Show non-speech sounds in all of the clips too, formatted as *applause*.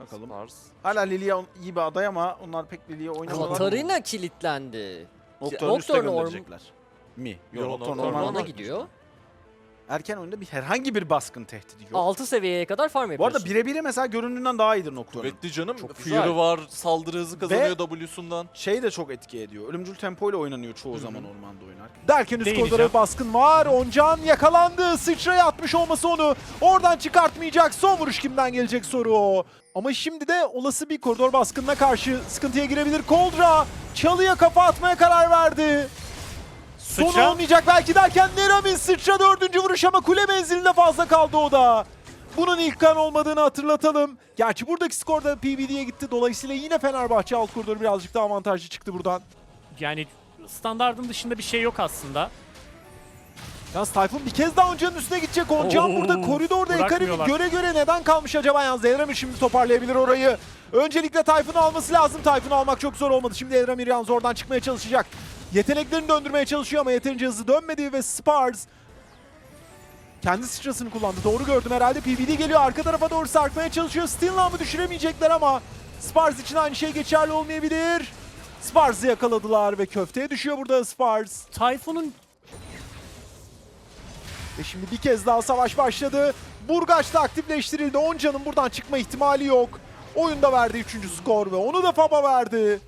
Bakalım. Stars. Hala Lilia iyi bir aday ama onlar pek Lilia oynamadılar. Katarina kilitlendi. Nocturne'u üste Nocturne orm- gönderecekler. Mi? Yok, Yo, Nocturne Nocturne ormana Ormana gidiyor. Erken oyunda bir herhangi bir baskın tehdidi yok. 6 seviyeye kadar farm Bu yapıyorsun. arada birebiri mesela göründüğünden daha iyidir Nocturne. Kuvvetli canım. Çok güzel. Fury var, saldırı hızı kazanıyor W'sundan. Şey de çok etki ediyor. Ölümcül tempo ile oynanıyor çoğu zaman ormanda oynarken. Derken üst Değineceğim. koridora bir baskın var. Oncan yakalandı. Sıçraya atmış olması onu. Oradan çıkartmayacak. Son vuruş kimden gelecek soru o. Ama şimdi de olası bir koridor baskınına karşı sıkıntıya girebilir. Koldra çalıya kafa atmaya karar verdi. Sonu Sıçra. olmayacak belki derken Neramin sıçra dördüncü vuruş ama kule menzilinde fazla kaldı o da. Bunun ilk kan olmadığını hatırlatalım. Gerçi buradaki skorda PBD'ye gitti. Dolayısıyla yine Fenerbahçe alt koridoru birazcık daha avantajlı çıktı buradan. Yani standardın dışında bir şey yok aslında. Yalnız Tayfun bir kez daha Onca'nın üstüne gidecek. Oncan Oo, burada koridorda bırakmıyorlar. göre göre neden kalmış acaba? Yalnız Elramir şimdi toparlayabilir orayı. Öncelikle Tayfun'u alması lazım. Tayfun'u almak çok zor olmadı. Şimdi Elramir yalnız oradan çıkmaya çalışacak. Yeteneklerini döndürmeye çalışıyor ama yeterince hızlı dönmedi ve Spars kendi sıçrasını kullandı. Doğru gördüm herhalde. PBD geliyor. Arka tarafa doğru sarkmaya çalışıyor. Stinlam'ı düşüremeyecekler ama Spars için aynı şey geçerli olmayabilir. Spars'ı yakaladılar ve köfteye düşüyor burada Spars. Tayfun'un Ve şimdi bir kez daha savaş başladı. Burgaç da aktifleştirildi. Onca'nın buradan çıkma ihtimali yok. Oyunda verdiği 3. skor ve onu da Faba verdi.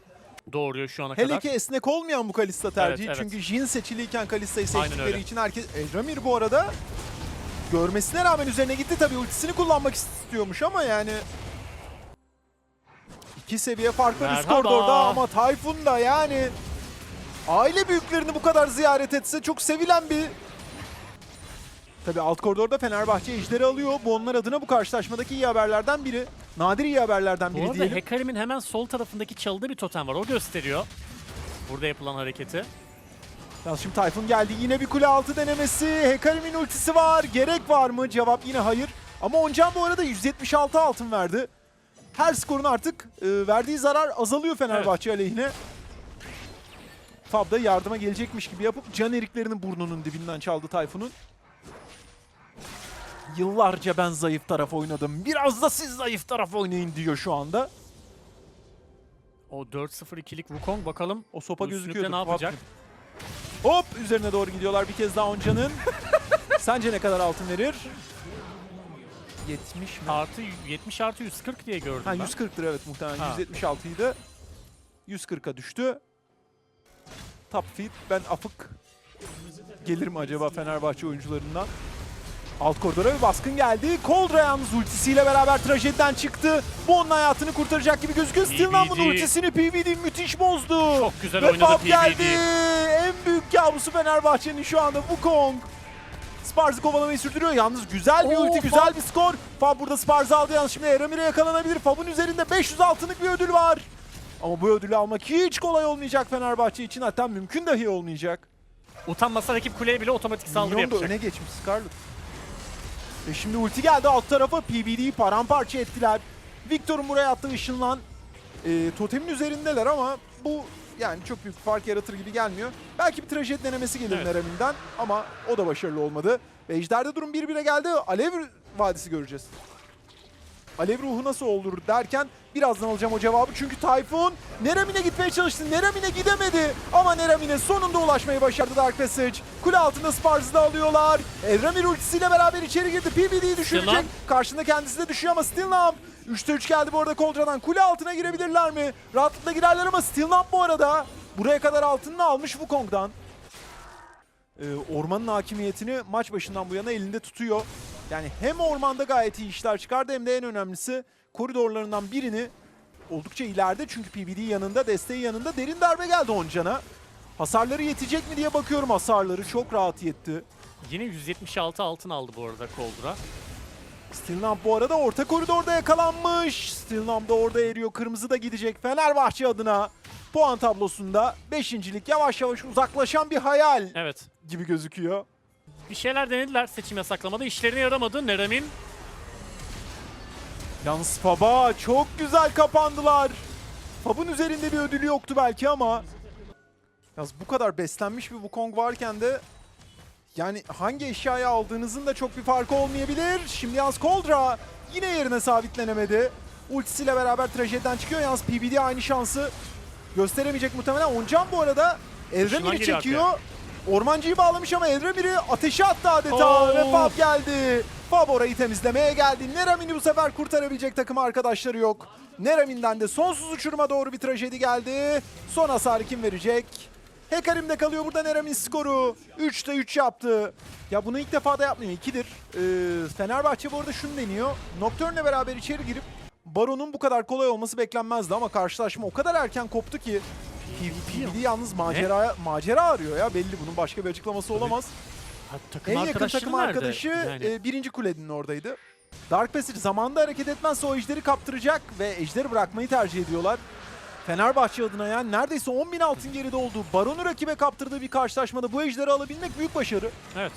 Doğuruyor şu ana Hele kadar. ki esnek olmayan bu Kalista tercihi. Evet, evet. Çünkü Jin seçiliyken Kalista'yı seçtikleri için herkes... Elramir bu arada görmesine rağmen üzerine gitti tabii. Ultisini kullanmak istiyormuş ama yani... iki seviye fark var üst Merhaba. koridorda ama Tayfun da yani... Aile büyüklerini bu kadar ziyaret etse çok sevilen bir Tabii alt koridorda Fenerbahçe ejderi alıyor. Bu onlar adına bu karşılaşmadaki iyi haberlerden biri. Nadir iyi haberlerden Bu biri arada diyelim. Hekarim'in hemen sol tarafındaki çalıda bir totem var. O gösteriyor. Burada yapılan hareketi. Yalnız şimdi Tayfun geldi. Yine bir kule altı denemesi. Hekarim'in ultisi var. Gerek var mı? Cevap yine hayır. Ama Oncan bu arada 176 altın verdi. Her skorun artık e, verdiği zarar azalıyor Fenerbahçe aleyhine. Fab da yardıma gelecekmiş gibi yapıp can eriklerini burnunun dibinden çaldı Tayfun'un. Yıllarca ben zayıf taraf oynadım. Biraz da siz zayıf taraf oynayın diyor şu anda. O 4-0-2'lik Wukong bakalım. O sopa Üstünlükle gözüküyordu. ne yapacak? Hop üzerine doğru gidiyorlar bir kez daha Onca'nın. *laughs* Sence ne kadar altın verir? 70 mi? Artı 70 artı 140 diye gördüm Ha ben. 140 lira evet muhtemelen. Ha. 176 idi. 140'a düştü. Top feed. Ben afık. Gelir mi acaba Fenerbahçe oyuncularından? Alt koridora bir baskın geldi. Coldra yalnız ultisiyle beraber trajediden çıktı. Bu onun hayatını kurtaracak gibi gözüküyor. PBD. ultisini PBD müthiş bozdu. Çok güzel Ve oynadı Fab PBD. geldi. En büyük kabusu Fenerbahçe'nin şu anda Wukong. Spars'ı kovalamayı sürdürüyor. Yalnız güzel bir Oo, ulti, güzel bir skor. Fab burada Spars'ı aldı. Yalnız şimdi Eramir'e yakalanabilir. Fab'ın üzerinde 500 altınlık bir ödül var. Ama bu ödülü almak hiç kolay olmayacak Fenerbahçe için. Hatta mümkün dahi olmayacak. Utanmasa rakip kuleye bile otomatik saldırı Minyon da yapacak. öne geçmiş Scarlet. E şimdi ulti geldi alt tarafa. PBD'yi paramparça ettiler. Victor'un buraya attığı ışınlan. E, totemin üzerindeler ama bu yani çok büyük fark yaratır gibi gelmiyor. Belki bir trajedi denemesi gelir Evet. Nerem'inden ama o da başarılı olmadı. Ve Ejder'de durum 1-1'e geldi. Alev vadisi göreceğiz. Alev ruhu nasıl olur derken birazdan alacağım o cevabı. Çünkü Tayfun Neramin'e gitmeye çalıştı. Neramin'e gidemedi. Ama Neramin'e sonunda ulaşmayı başardı Dark Passage. Kule altında Spars'ı da alıyorlar. Elramir ultisiyle beraber içeri girdi. PBD'yi düşürecek. Karşında kendisi de düşüyor ama Stilnam. 3'te 3 geldi bu arada Koldra'dan. Kule altına girebilirler mi? Rahatlıkla girerler ama Stilnam bu arada buraya kadar altınını almış Wukong'dan. Ee, ormanın hakimiyetini maç başından bu yana elinde tutuyor. Yani hem ormanda gayet iyi işler çıkardı hem de en önemlisi koridorlarından birini oldukça ileride çünkü PBD yanında, desteği yanında derin darbe geldi Oncan'a. Hasarları yetecek mi diye bakıyorum hasarları çok rahat yetti. Yine 176 altın aldı bu arada Coldra. Stilnamp bu arada orta koridorda yakalanmış. Stilnamp da orada eriyor. Kırmızı da gidecek Fenerbahçe adına. Puan tablosunda 5.lik yavaş yavaş uzaklaşan bir hayal Evet. gibi gözüküyor. Bir şeyler denediler seçim yasaklamada. işlerine yaramadı. Neramin Yalnız Faba çok güzel kapandılar. Fab'ın üzerinde bir ödülü yoktu belki ama Yalnız bu kadar beslenmiş bir Wukong varken de yani hangi eşyayı aldığınızın da çok bir farkı olmayabilir. Şimdi yalnız Koldra yine yerine sabitlenemedi. ultisiyle beraber trajediden çıkıyor. Yalnız PBD aynı şansı gösteremeyecek muhtemelen. Oncan bu arada geliyor çekiyor. Ormancıyı bağlamış ama Elremir'i ateşe attı adeta Oo. ve Fab geldi. Fab orayı temizlemeye geldi. Neramin'i bu sefer kurtarabilecek takım arkadaşları yok. Neramin'den de sonsuz uçuruma doğru bir trajedi geldi. Son hasarı kim verecek? Hekarim'de kalıyor burada Neramin skoru. 3'te 3 yaptı. Ya bunu ilk defa da yapmıyor. 2'dir. Ee, Fenerbahçe bu arada şunu deniyor. Nocturne'le beraber içeri girip Baron'un bu kadar kolay olması beklenmezdi ama karşılaşma o kadar erken koptu ki PvP yalnız macera macera arıyor ya belli bunun başka bir açıklaması olamaz. Ha, takım En yakın takım nerede? arkadaşı Yani. e, birinci kulenin oradaydı. Dark Passage zamanında hareket etmezse o ejderi kaptıracak ve ejderi bırakmayı tercih ediyorlar. Fenerbahçe adına yani neredeyse 10 bin altın geride olduğu Baron'u rakibe kaptırdığı bir karşılaşmada bu ejderi alabilmek büyük başarı. Evet.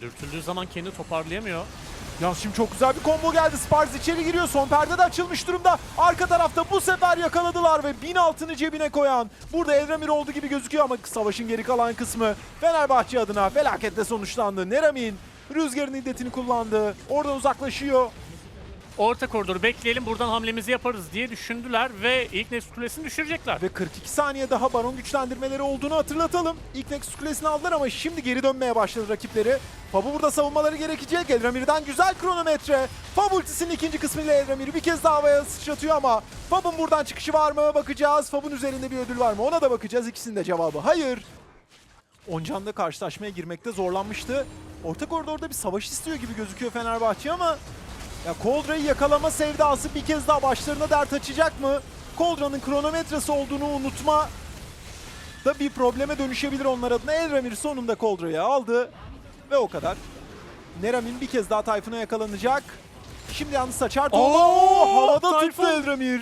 Dürtüldüğü zaman kendini toparlayamıyor. Yalnız şimdi çok güzel bir combo geldi. Spars içeri giriyor. Son perde de açılmış durumda. Arka tarafta bu sefer yakaladılar ve bin altını cebine koyan. Burada Elramir olduğu gibi gözüküyor ama savaşın geri kalan kısmı Fenerbahçe adına felaketle sonuçlandı. Neramin rüzgarın iddetini kullandı. Oradan uzaklaşıyor. Orta koridoru bekleyelim buradan hamlemizi yaparız diye düşündüler ve ilk Nexus Kulesi'ni düşürecekler. Ve 42 saniye daha baron güçlendirmeleri olduğunu hatırlatalım. İlk Nexus Kulesi'ni aldılar ama şimdi geri dönmeye başladı rakipleri. Fab'u burada savunmaları gerekecek. Elramir'den güzel kronometre. Fab ultisinin ikinci kısmıyla Elramir'i bir kez daha havaya sıçratıyor ama Fab'ın buradan çıkışı var mı bakacağız. Fab'ın üzerinde bir ödül var mı ona da bakacağız. İkisinin de cevabı hayır. Oncan karşılaşmaya girmekte zorlanmıştı. Orta koridorda bir savaş istiyor gibi gözüküyor Fenerbahçe ama ya Koldra'yı yakalama sevdası bir kez daha başlarına dert açacak mı? Koldra'nın kronometresi olduğunu unutma da bir probleme dönüşebilir onlar adına. Elramir sonunda Koldra'yı aldı ve o kadar. Neramin bir kez daha Tayfun'a yakalanacak. Şimdi yalnız saçar. Oo, Havada Tayfun. tuttu Elramir.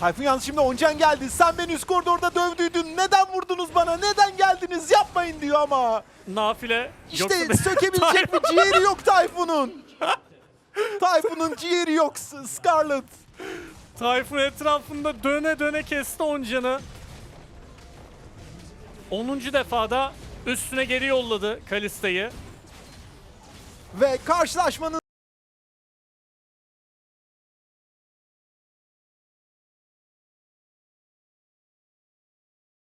Tayfun yalnız şimdi Oncan geldi. Sen beni üst koridorda dövdüydün. Neden vurdunuz bana? Neden geldiniz? Yapmayın diyor ama. Nafile İşte sökebilecek bir *laughs* ciğeri yok Tayfun'un. Tayfun'un ciğeri yok Scarlet. Tayfun etrafında döne döne kesti Oncan'ı. 10. defada üstüne geri yolladı Kalista'yı. Ve karşılaşmanın